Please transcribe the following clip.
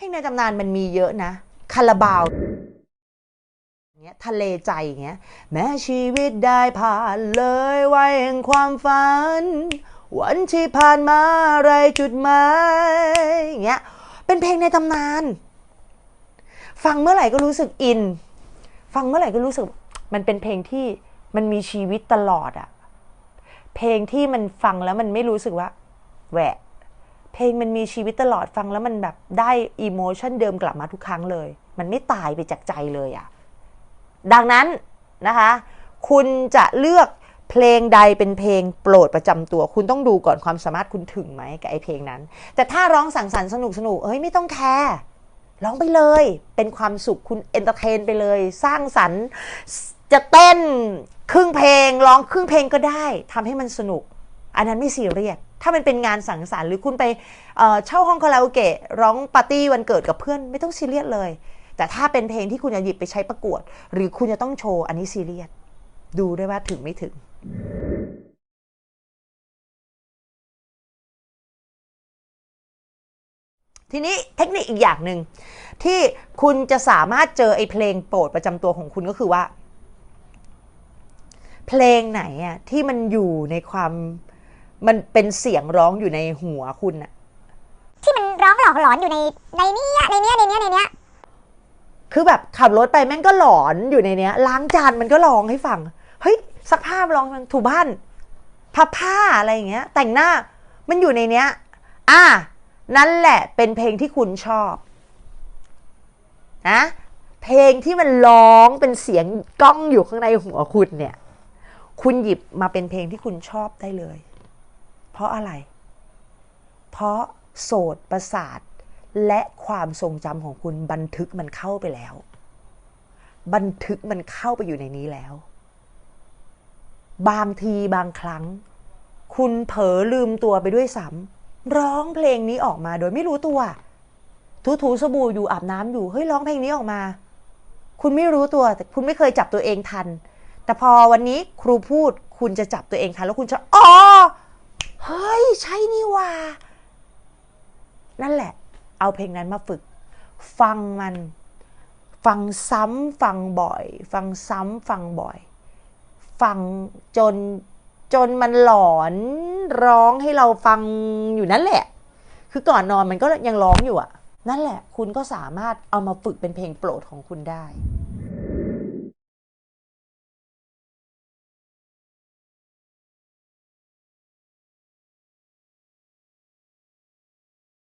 เพลงในตำนานมันมีเยอะนะคาราบาวเงี้ยทะเลใจอย่างเงี้ยแม้ชีวิตได้ผ่านเลยไว้แห่งความฝัน วันที่ผ่านมาไรจุดหมายอย่างเงี้ยเป็นเพลงในตำนาน ฟังเมื่อไหร่ก็รู้สึกอิน ฟังเมื่อไหร่ก็รู้สึก มันเป็นเพลงที่มันมีชีวิตตลอดอะเพลงที่มันฟังแล้วมันไม่รู้สึกว่าแหวะ เพลงมันมีชีวิตตลอดฟังแล้วมันแบบได้อิโมชันเดิมกลับมาทุกครั้งเลย มันไม่ตายไปจากใจเลยอะดังนั้นนะคะ คุณจะเลือกเพลงใดเป็นเพลงโปรดประจำตัว คุณต้องดูก่อนความสามารถคุณถึงไหมกับไอเพลงนั้น แต่ถ้าร้องสังสรรค์สนุกสนุกเอ้ยไม่ต้องแคร์ร้องไปเลย เป็นความสุขคุณเอนเตอร์เทนไปเลย สร้างสรรค์จะเต้นครึ่งเพลงร้องครึ่งเพลงก็ได้ทำให้มันสนุก อันนั้นไม่ซีเรียส ถ้ามันเป็นงานสังสรรค์หรือคุณไปเเช่าห้องคาราโอเกะร้องปาร์ตี้วันเกิดกับเพื่อนไม่ต้องซีเรียสเลย แต่ถ้าเป็นเพลงที่คุณจะหยิบไปใช้ประกวด หรือคุณจะต้องโชว์อันนี้ซีเรียสดูด้วยว่าถึงไม่ถึงทีนี้เทคนิคอีกอย่างหนึ่งที่คุณจะสามารถเจอไอ้เพลงโปรดประจำตัวของคุณก็คือว่า เพลงไหนอะที่มันอยู่ในความ มันเป็นเสียงร้องอยู่ในหัวคุณอะที่มันร้องหลอกหลอนอยู่ในในเนี้ยในเนี้ยในเนี้ยในเนี้ยคือแบบขับรถไปแม่งก็หลอนอยู่ในเนี้ยล้างจานมันก็ร้องให้ฟังเฮ้ยซักผ้าร้องมันถูบ้านพับผ้าอะไรอย่างเงี้ย แต่งหน้ามันอยู่ในเนี้ย อะนั่นแหละเป็นเพลงที่คุณชอบนะเพลงที่มันร้องเป็นเสียงก้องอยู่ข้างในหัวคุณเนี่ย คุณหยิบมาเป็นเพลงที่คุณชอบได้เลย เพราะอะไร เพราะโสดประสาท และความทรงจำของคุณบันทึกมันเข้าไปแล้ว บันทึกมันเข้าไปอยู่ในนี้แล้ว บางทีบางครั้ง คุณเผลอลืมตัวไปด้วยซ้ำร้องเพลงนี้ออกมาโดยไม่รู้ตัว ถูถูๆสบู่อยู่อาบน้ำอยู่เฮ้ยร้องเพลงนี้ออกมา คุณไม่รู้ตัวแต่คุณไม่เคยจับตัวเองทัน แต่พอวันนี้ครูพูดคุณจะจับตัวเองทันแล้วคุณจะอ๋อ ฮ้ย ใช่นี่ว่า นั่นแหละ เอาเพลงนั้นมาฝึก ฟังมัน ฟังซ้ำฟังบ่อย ฟังซ้ำฟังบ่อย ฟังจนจนมันหลอนร้องให้เราฟังอยู่นั่นแหละ คือก่อนนอนมันก็ยังร้องอยู่อะนั่นแหละ คุณก็สามารถเอามาฝึกเป็นเพลงโปรดของคุณได้